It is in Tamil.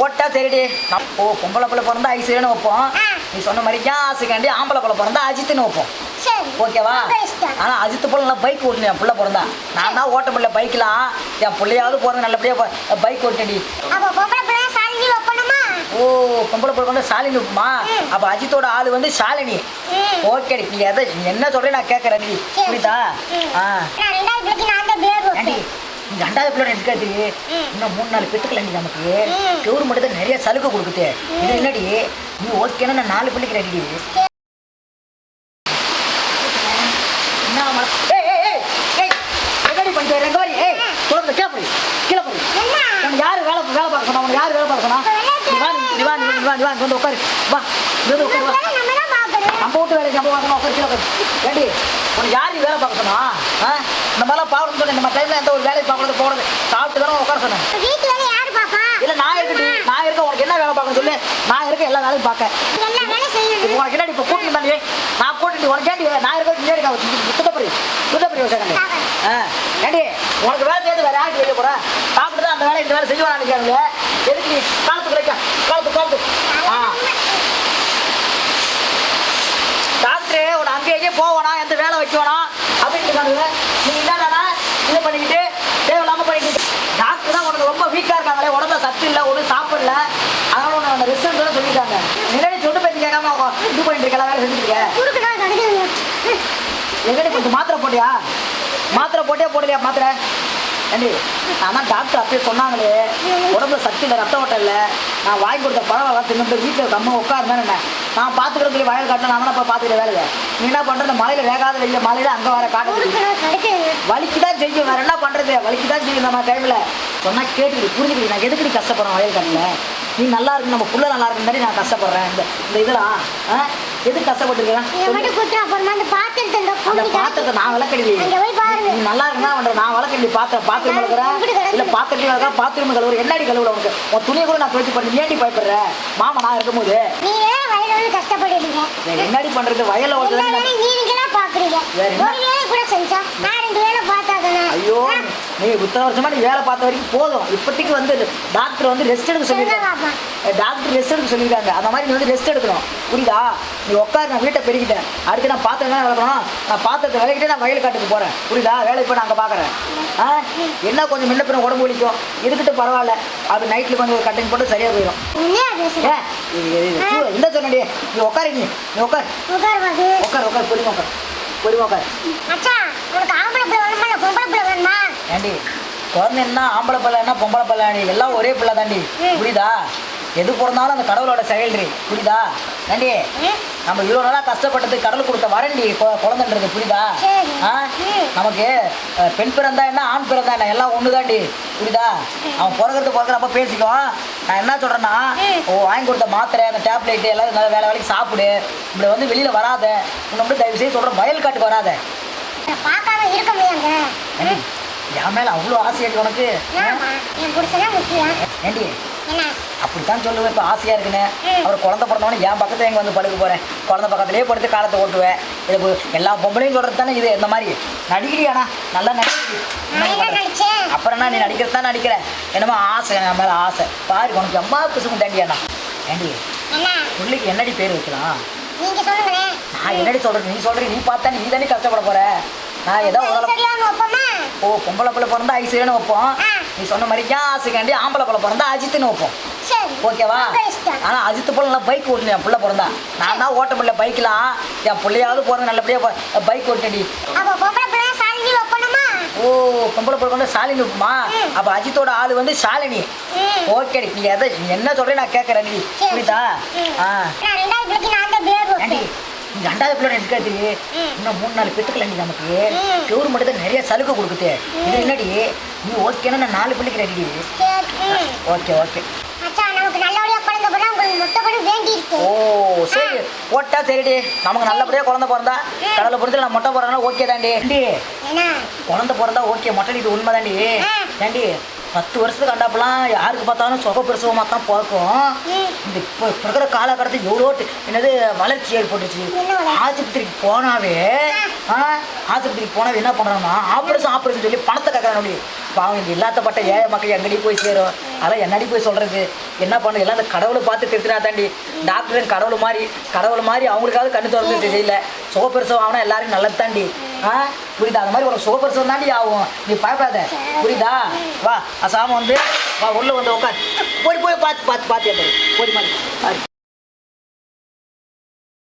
போட்டா சரிடி. ஓ பொம்பளை பிள்ளை பிறந்தா ஐஸ்வர்யன்னு வைப்போம். நீ சொன்ன மாதிரி ஆசைக்காண்டி ஆம்பளை பிள்ளை பிறந்தா அஜித்துன்னு வைப்போம். ஓகேவா? உங்க இஷ்டம். ஆனா அஜித்து போல நான் பைக் ஓட்டணும் என் பிள்ளை பிறந்தா. நான் தான் ஓட்ட முடியல பைக்லாம் என் பிள்ளையாவது போறது நல்லபடியா பைக் ஓட்டடி சாலினி ஓ பொம்பளை பிள்ளை வந்து ஷாலினி இருக்குமா ம். அப்ப அஜித்தோட ஆளு வந்து ஷாலினி ம். ஓகேடி. நீ எதை என்ன சொல்றே நான் கேட்கறேன். புரியுதா. ஆ. நான் ரெண்டாவது நீ பிள்ளை எடுக்காது. இன்னும் மூணு நாலு பெத்துக்கலண்டி நமக்கு. ம். கவர்மெண்ட் தான் நிறைய சலுகை கொடுக்குது. இது என்னடி? நீ ஓகேன்னா நான் நாலு பிள்ளைக்கு ரெடி யாரு வேலை வேலை பார்க்க சொன்னா யாரு வேலை பார்க்க சொன்னா? நீ வா நீ வா நீ வா, நீ வா நீ வா இங்க வந்து உட்காரு. வா. இங்க நம்ம பார்க்கணும் நம்ம வீட்டு வேலைக்கு நம்ம வாங்கணும் உட்காரு கீழே உனக்கு யாரு வேலை பார்க்க சொன்னா? இந்த மாதிரிலாம் சொன்னேன். இந்த டைம்ல எந்த ஒரு வேலையை பார்க்கறது போகிறது சாப்பிட்டு தானே உட்கார சொன்னேன். இல்ல நான் இருக்கட்டி நான் இருக்க உனக்கு என்ன வேலை பார்க்கணும் சொல்லு. நான் இருக்க எல்லா வேலையும் பார்க்க. உனக்கு என்னடி இப்போ கூட்டிட்டு தானே நான் கூட்டிட்டு உனக்கு ஏண்டி நான் இருக்க முன்னாடி சுத்தப்பரி சுத்தப்பரி வச்சாங்க ஆ. ஏண்டி உனக்கு வேலை செய்யறது வேற யாருக்கு வெளியே போற? சாப்பிட்டு தான் அந்த வேலை இந்த வேலை செய்வாங்க எதுக்கு நீ காலத்து கிடைக்க காலத்து காலத்து ஆ டாக்டரு உன அங்கே எங்கேயும் போவானா எந்த வேலை வைக்கணும் அப்படின்னு இருக்காங்க நீ என்னடா இதை பண்ணிக்கிட்டு தேவையில்லாம பண்ணிக்கிட்டு டாக்டர் தான் உனக்கு ரொம்ப வீக்காக இருக்காங்களே உடம்புல சத்து இல்லை ஒன்றும் சாப்பிடல. அதனால உன்னை அந்த ரிசல்ட் தான் சொல்லிட்டாங்க. முன்னாடி சொட்டு பேச்சு கேட்காம இது பண்ணிட்டு இருக்க வேலை செஞ்சுட்டு இருக்க? குறுக்கு தான் கிடைக்குதுங்க எங்கடி கொஞ்சம் மாத்திரை போட்டியா? மாத்திரை போட்டே போடலையா மாத்திரை? ஏண்டி நான் தான் டாக்டர் அப்பயே சொன்னாங்களே உடம்புல சக்தி இல்லை ரத்த ஓட்டம் இல்லை. நான் வாங்கி கொடுத்த பழம் தின்னு வீட்டில் கம்ம உட்காருந்தேன் என்ன? நான் பார்த்துக்கிற சொல்லி வயல் காட்டினா நான் அப்போ பார்த்துக்கிற வேலையை? நீ என்ன பண்ணுறது இந்த மலையில் வேகாத வெளியில் மலையில் அங்கே வர காட்டு தான் வலிக்கு தான் செய்யும் வேற என்ன பண்ணுறது வலிக்கு தான் செய்யும் நம்ம டைமில் சொன்னால் கேட்டுக்கிட்டு புரிஞ்சுக்கிட்டு நான் எதுக்கடி கஷ்டப்படுறேன் வயல் காட்டில்? நீ நல்லா இருக்கு நம்ம புள்ள நல்லா இருக்குன்னு நான் கஷ்டப்படுறேன். இந்த இந்த இதெல்லாம் எதுக்கு கஷ்டப்பட்டுருக்கேன் பாத்திரத்தை நான் விளக்கடி. நீ நல்லா இருந்தா பண்ற நான் விளக்கடி பாத்திரம் பாத்திரம் கழுவுறேன். இல்ல பாத்திரத்தையும் கழுவுறேன் பாத்திரம் கழுவுற என்னடி கழுவுற உனக்கு? உன் துணியை கூட நான் துவைச்சு பண்ணி ஏண்டி பயப்படுற? மாமா நான் இருக்கும்போது. என்னடி பண்றது? வயல்ல எல்லா ஓட்டுறது என்ன? கூட செஞ்சா நான் ரெண்டு வேலை பார்த்தாதானே ஐயோ நீ இத்தனை வருஷமா நீ வேலை பார்த்த வரைக்கும் போதும் இப்போதைக்கு வந்து டாக்டர் வந்து ரெஸ்ட் எடுக்க சொல்லியிருக்காங்க டாக்டர் ரெஸ்ட் எடுக்க சொல்லியிருக்காங்க அந்த மாதிரி நீ வந்து ரெஸ்ட் எடுக்கணும் புரியுதா நீ உட்காரு நான் வீட்டை பெருக்கிட்டேன் அடுத்து நான் பாத்திரம் தான் விளக்கணும் நான் பாத்திரத்தை விளக்கிட்டே நான் வயல் காட்டுக்கு போகிறேன் புரியுதா வேலை இப்போ நான் அங்கே பார்க்குறேன் ஆ என்ன கொஞ்சம் முன்ன பின்ன உடம்பு வலிக்கும் இருக்கட்டும் பரவாயில்ல அது நைட்டில் கொஞ்சம் ஒரு கட்டிங் போட்டு சரியாக போயிடும் என்ன பேசுற ஏன் இது- இது- இது சூ- இந்த சொன்னடி நீ உட்காரு நீ உட்கார் உட்கார் உட்கார் உட்கார் பொறுமை உட்கார் பொறுமை உட்கார் மச்சான் உனக்கு ஆம்பளை பிள்ளை வேணுமா இல்ல பொம்பளை பிள்ளை வேணுமா ஏண்டி குழந்தைன்னா ஆம்பளை பிள்ளைன்னா பொம்பளை பிள்ளைடி எல்லாம் ஒரே பிள்ளை தாண்டி. புரியுதா எது பிறந்தாலும் அந்த கடவுளோட செயல்றி புரியுதா ஏண்டி? நம்ம இவ்வளோ நாளாக கஷ்டப்பட்டது கடவுள் கொடுத்த வரண்டி குழந்தைன்றது புரியுதா. ஆ. நமக்கு பெண் பிறந்தா என்ன ஆண் பிறந்தா என்ன? எல்லாம் ஒன்று தாண்டி புரியுதா? அவன் பிறக்கிறது பிறக்கிறப்ப பேசிக்குவான். நான் என்ன சொல்கிறேன்னா. ஓ வாங்கி கொடுத்த மாத்திரை அந்த டேப்லெட் எல்லாம் நல்ல வேலை வேலைக்கு சாப்பிடு. இப்படி வந்து வெளியில் வராத. உன்னை வந்து தயவு செய்து சொல்கிறேன் வயல் காட்டுக்கு வராத. பார்க்காம இருக்க முடியாங்க ஏண்டி? என் மேலே அவ்வளோ ஆசை இருக்கு உனக்கு? ஏண்டி? அப்படித்தான் சொல்லுவேன். இப்போ ஆசையாக இருக்குன்னு. அவர் குழந்தை பிறந்தவொடனே என் பக்கத்துல எங்கே வந்து படுக்க போகிறேன் குழந்தை பக்கத்துலேயே படுத்து காலத்தை ஓட்டுவேன். இது எல்லா பொம்பளையும் சொல்கிறது தானே இது? இந்த மாதிரி நடிக்கிறியாண்ணா? நல்லா நடிக்கிறி நான் என்ன நினைச்சேன் அப்புறம் என்ன நீ நடிக்கிறது தான் நடிக்கிற? என்னமோ ஆசை என் மேலே ஆசை. பாரு உனக்கு அம்மா பிசுக்கும் தாண்டியாண்ணா ஏண்டி? பிள்ளைக்கு என்னடி பேர் வைக்கலாம்? நான் என்னடி சொல்கிறது நீ சொல்கிற நீ பார்த்தா நீ தானே கஷ்டப்பட போகிற நான் ஏதோ ஓ பொம்பளை பிள்ளை பிறந்தா ஐஸ்வர்யன்னு வைப்போம். நீ சொன்ன மாதிரி ஏன் ஆசைக்காண்டி ஆம்பளை பிள்ளை பிறந்தா அஜித்துன்னு வைப்போம். ஓகேவா? உங்க இஷ்டம். ஆனா அஜித் போல நல்லா பைக் ஓட்டணும் என் பிள்ளை பிறந்தா. நான் தான் ஓட்ட முடியல பைக்லாம் என் பிள்ளையாவது போறது நல்லபடியா பைக் ஓட்டடி பொம்பளை சாலினி ஓ பொம்பளை பிள்ளை வந்து ஷாலினி இருக்குமா ம். அப்ப அஜித்தோட ஆளு வந்து ஷாலினி ம். ஓகேடி. நீ எதை என்ன சொல்ற நான் கேட்கறேன் நீ. புரியுதா. ஆ நான் ரெண்டாவது பிள்ளைக்கு நான் தான் பேர் ஏண்டி வைப்பேன் நீ ரெண்டாவது பிள்ளை எடுக்காது. இன்னும் மூணு நாலு பெத்துக்கலண்டி நமக்கு. கவர்மெண்ட் தான் நிறைய சலுகை கொடுக்குது. இது என்னடி? நீ ஓகேன்னா நான் நாலு பிள்ளைக்கு ரெடி. ஓகே ஓகே ஓ சரி. போட்டா சரிடி. நமக்கு நல்லபடியா குழந்தை பிறந்தா கடவுளை பொறுத்து நான் மொட்டை போடுறதுனால ஓகே தாண்டி. குழந்தை பிறந்தா ஓகே மொட்டை இது உண்மை தாண்டி ஆ. ஏண்டி? பத்து வருஷத்துக்கு கண்டாப்பெல்லாம் யாருக்கு பார்த்தாலும் சுக பிரசவமாக தான் பார்க்கும். இந்த இப்போ இப்போ இருக்கிற காலகட்டத்தில் எவ்வளோ டி- என்னது வளர்ச்சி ஏற்பட்டுச்சு? ஆஸ்பத்திரிக்கு போனாவே ஆஸ்பத்திரிக்கு போனால் என்ன பண்ணுறாங்கன்னா ஆப்ரேஷன் ஆப்ரேஷன் சொல்லி பணத்தை கேட்குறாங்க அப்படி. பாவம் இந்த இல்லாதப்பட்ட ஏழை மக்கள் எங்கடி போய் சேரும்? அதெல்லாம் என்னடி போய் சொல்கிறது என்ன பண்ணுறது எல்லாம் அந்த கடவுளை பார்த்து திருத்தினா தாண்டி டாக்டரும் கடவுள் மாதிரி கடவுள் மாதிரி அவங்களுக்காவது கண்ணு திறந்து செய்யல. சுகப்பிரசவம் ஆகுனா எல்லாருக்கும் நல்லது தாண்டி ஆ புரியுதா? அந்த மாதிரி உனக்கு சுகப்பிரசவம் தாண்டி ஆகும். நீ பயப்படாத. புரியுதா? வா அசாம வந்து வா உள்ளே வந்து உட்கார் போய் போய் பார்த்து பார்த்து பார்த்து போய் மாதிரி